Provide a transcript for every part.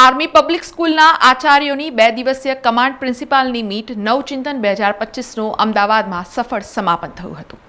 Army public સ્કૂલના આચાર્યોની બે દિવસીય કમાન્ડ પ્રિન્સિપાલની મીટ નવચિંતન બે હજાર પચીસનું અમદાવાદમાં સફળ સમાપન થયું હતું.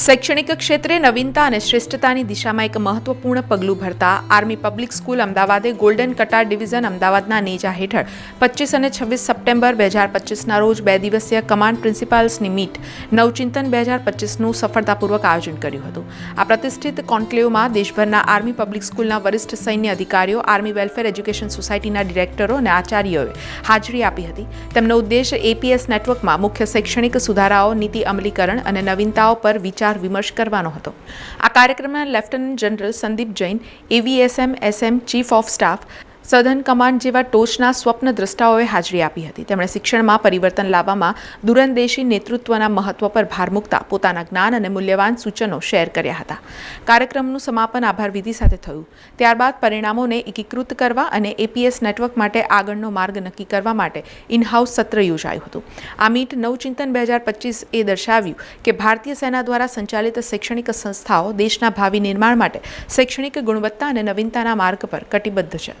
શૈક્ષણિક ક્ષેત્રે નવીનતા અને શ્રેષ્ઠતાની દિશામાં એક મહત્વપૂર્ણ પગલું ભરતા આર્મી પબ્લિક સ્કૂલ અમદાવાદે ગોલ્ડન કટાર ડિવિઝન અમદાવાદના નેજા હેઠળ પચીસ અને છવ્વીસ સપ્ટેમ્બર બે હજાર પચીસના રોજ બે દિવસીય કમાન્ડ પ્રિન્સિપાલ્સની મીટ નવચિંતન બે હજાર પચીસનું સફળતાપૂર્વક આયોજન કર્યું હતું. આ પ્રતિષ્ઠિત કોન્ક્લેવમાં દેશભરના આર્મી પબ્લિક સ્કૂલના વરિષ્ઠ સૈન્ય અધિકારીઓ, આર્મી વેલફેર એજ્યુકેશન સોસાયટીના ડિરેક્ટરો અને આચાર્યોએ હાજરી આપી હતી. તેમનો ઉદ્દેશ એપીએસ નેટવર્કમાં મુખ્ય શૈક્ષણિક સુધારાઓ, નીતિ અમલીકરણ અને નવીનતાઓ પર વિચાર વિમર્શ કરવાનો હતો. આ કાર્યક્રમમાં lieutenant general Sandeep Jain AVSM SM chief of staff southern command જેવા ટોચના સ્વપ્ન દ્રષ્ટાઓએ હાજરી આપી હતી. તેમણે શિક્ષણમાં પરિવર્તન લાવવામાં દૂરંદેશી નેતૃત્વના મહત્વ પર ભાર મૂકતા પોતાના જ્ઞાન અને મૂલ્યવાન સૂચનો શેર કર્યા હતા. કાર્યક્રમનું સમાપન આભાર વિધિ સાથે થયું. ત્યારબાદ પરિણામોને એકીકૃત કરવા અને એપીએસ નેટવર્ક માટે આગળનો માર્ગ નક્કી કરવા માટે ઇનહાઉસ સત્ર યોજાયું હતું. આ મીટ નવચિંતન બે હજાર પચીસ એ દર્શાવ્યું કે ભારતીય સેના દ્વારા સંચાલિત શૈક્ષણિક સંસ્થાઓ દેશના ભાવિ નિર્માણ માટે શૈક્ષણિક ગુણવત્તા અને નવીનતાના માર્ગ પર કટિબદ્ધ છે.